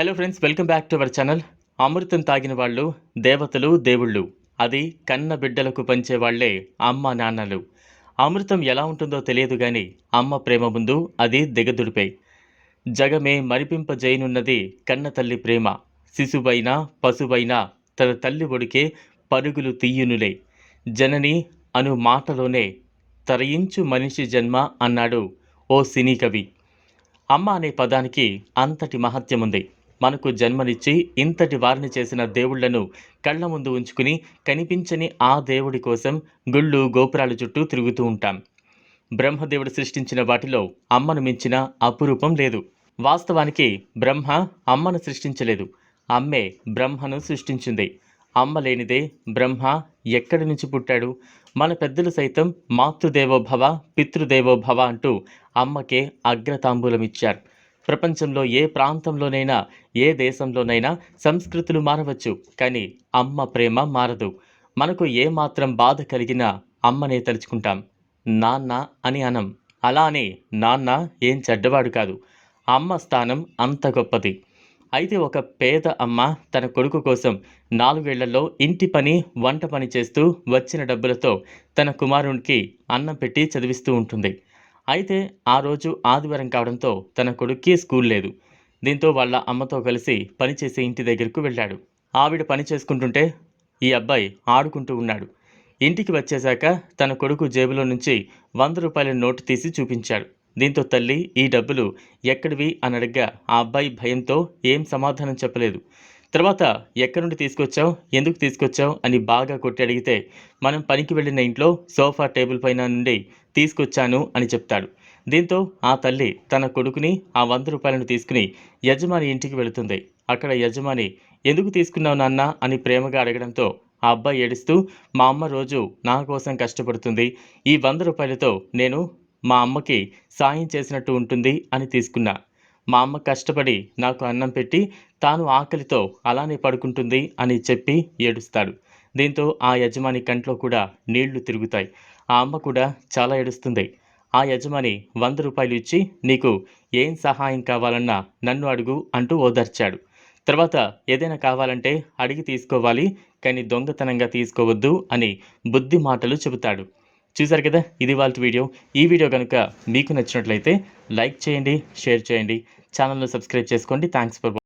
Hello friends welcome back to our channel అమృతం తాగిన వాళ్ళు దేవతలు దేవుళ్ళు. అది కన్న బిడ్డలకు పంచేవాళ్ళే అమ్మ నాన్నలు. అమృతం ఎలా ఉంటుందో తెలియదు కానీ అమ్మ ప్రేమ ముందు అది దిగదుడిపై. జగమే మరిపింపజేయనున్నది కన్న తల్లి ప్రేమ. శిశువైనా పశువైనా తన తల్లి ఒడికే పరుగులు తీయునులే. జనని అను మాటలోనే తరయించు మనిషి జన్మ అన్నాడు ఓ సినీ కవి. అమ్మ అనే పదానికి అంతటి మహత్యముంది. మనకు జన్మనిచ్చి ఇంతటి వారిని చేసిన దేవుళ్ళను కళ్ళ ముందు ఉంచుకుని కనిపించని ఆ దేవుడి కోసం గుళ్ళు గోపురాల చుట్టూ తిరుగుతూ ఉంటాం. బ్రహ్మదేవుడు సృష్టించిన వాటిలో అమ్మను మించిన అపురూపం లేదు. వాస్తవానికి బ్రహ్మ అమ్మను సృష్టించలేదు. అమ్మే బ్రహ్మను సృష్టించింది. అమ్మ లేనిదే బ్రహ్మ ఎక్కడి నుంచి పుట్టాడు? మన పెద్దలు సైతం మాతృదేవోభవ పితృదేవోభవ అంటూ అమ్మకే అగ్రతాంబూలమిచ్చారు. ప్రపంచంలో ఏ ప్రాంతంలోనైనా ఏ దేశంలోనైనా సంస్కృతులు మారవచ్చు కానీ అమ్మ ప్రేమ మారదు. మనకు ఏ మాత్రం బాధ కలిగినా అమ్మనే తలుచుకుంటాం. నాన్న అని అనం. అలా అని నాన్న ఏం చెడ్డవాడు కాదు. అమ్మ స్థానం అంత గొప్పది. అయితే ఒక పేద అమ్మ తన కొడుకు కోసం నాలుగేళ్ళలో ఇంటి పని వంట పని చేస్తూ వచ్చిన డబ్బులతో తన కుమారునికి అన్నం పెట్టి చదివిస్తూ ఉంటుంది. అయితే ఆ రోజు ఆదివారం కావడంతో తన కొడుక్కి స్కూల్ లేదు. దీంతో వాళ్ళ అమ్మతో కలిసి పనిచేసే ఇంటి దగ్గరకు వెళ్ళాడు. ఆవిడ పని చేసుకుంటుంటే ఈ అబ్బాయి ఆడుకుంటూ ఉన్నాడు. ఇంటికి వచ్చేశాక తన కొడుకు జేబులో నుంచి వంద రూపాయల నోటు తీసి చూపించాడు. దీంతో తల్లి ఈ డబ్బులు ఎక్కడివి అని అడగ్గా ఆ అబ్బాయి భయంతో ఏం సమాధానం చెప్పలేదు. తర్వాత ఎక్కడి నుండి తీసుకొచ్చావు? ఎందుకు తీసుకొచ్చావు? అని బాగా కొట్టి అడిగితే మనం పనికి వెళ్ళిన ఇంట్లో సోఫా టేబుల్ పైన నుండి తీసుకొచ్చాను అని చెప్తాడు. దీంతో ఆ తల్లి తన కొడుకుని ఆ వంద రూపాయలను తీసుకుని యజమాని ఇంటికి వెళుతుంది. అక్కడ యజమాని ఎందుకు తీసుకున్నావు నాన్న? అని ప్రేమగా అడగడంతో ఆ అబ్బాయి ఏడుస్తూ మా అమ్మ రోజు నా కోసం కష్టపడుతుంది. ఈ వంద రూపాయలతో నేను మా అమ్మకి సాయం చేసినట్టు ఉంటుంది అని తీసుకున్నా. మా అమ్మ కష్టపడి నాకు అన్నం పెట్టి తాను ఆకలితో అలానే పడుకుంటుంది అని చెప్పి ఏడుస్తాడు. దీంతో ఆ యజమాని కంట్లో కూడా నీళ్ళు తిరుగుతాయి. ఆ అమ్మ కూడా చాలా ఏడుస్తుంది. ఆ యజమాని వంద రూపాయలు ఇచ్చి నీకు ఏం సహాయం కావాలన్నా నన్ను అడుగు అంటూ ఓదార్చాడు. తర్వాత ఏదైనా కావాలంటే అడిగి తీసుకోవాలి కానీ దొంగతనంగా తీసుకోవద్దు అని బుద్ధి మాటలు చెబుతాడు. చూసారు కదా ఇది వాళ్ళ వీడియో. ఈ వీడియో కనుక మీకు నచ్చినట్లయితే లైక్ చేయండి షేర్ చేయండి. ఛానల్ను సబ్స్క్రైబ్ చేసుకోండి. Thanks for